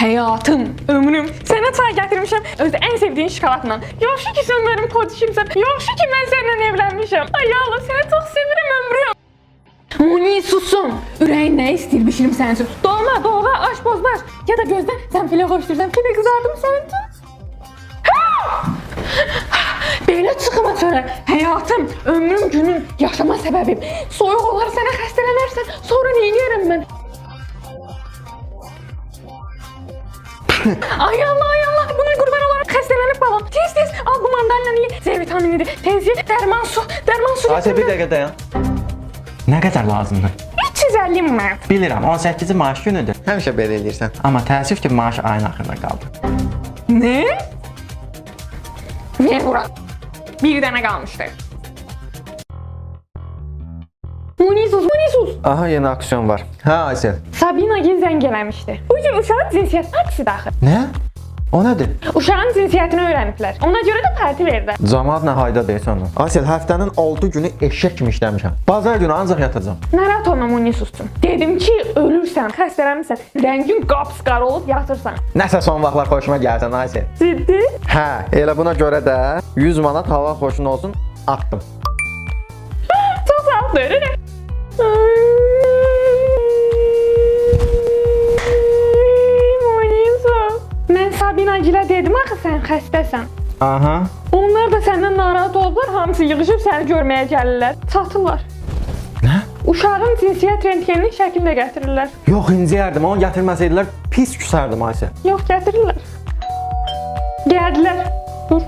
Həyatım, ömrüm. Sənə çay gətirmişəm. Özü ən sevdiyin şokoladla. Yaxşı ki sən mənim podişimsən. Yaxşı ki mən səninlə evlənmişəm. Ay Allah, səni çox sevirəm ömrüm. Muni susun. Ürəyin nə istəyir bişirim sənin üçün. Dolma, dolğa, aş bozbaş. Ya da gözlə, sən filə qoşdursan, filə qızardım sənin üçün. Belə çıxıma görə həyatım, ömrüm, günüm, yaşama səbəbim. Soyuq olar sənə xəstələnərsən, sonra nə edərəm mən? ay Allah, ay Allah, buna qurban olaraq xəstələnib balam. Tez tez al bu mandalinanı ye. C vitaminidir. Tez ye, dərman su, dərman su. Ayşe bir dəqiqə dayan. Nə qədər lazımdır? 350 manat. Bilirəm, 18-ci maaş günüdür. Həmişə belə eləyirsən. Amma təəssüf ki, maaş ayın axırında qaldı. Ne? Ver bura. Bir dənə qalmışdı. Aha, yeni aksiyon var. Hə, Aysel. Sabina gil zəng eləmişdi. Bu gün uşağın cinsiyyət partisi daxil. Nə? O nədir? Uşağın cinsiyyətini öyrəniblər. Ona görə də parti verdilər. Camaat nə hayda deyirsən onu. Aysel, həftənin 6 günü eşək kimi işləmişəm. Bazar günü ancaq yatacağam. Narahat olma Munisus'cum. Dedim ki, ölürsən, xəstələnmirsən, rəngin qapsqar olub yatırsan. Nəsə son vaxtlar xoşuma gəlsən Aysel. Ciddi? Hə, elə buna görə də 100 manat hava xoşun olsun atdım. Sabina gilə dedim axı sən xəstəsən. Aha. Onlar da səndən narahat olublar, hamısı yığılıb səni görməyə gəlirlər. Çatırlar. Nə? Uşağın cinsiyyət rentgenini şəkildə gətirirlər. Yox, inciyərdim. Onu gətirməsəydilər pis küsərdim Aysel. Yox, gətirirlər. Gəldilər. Dur.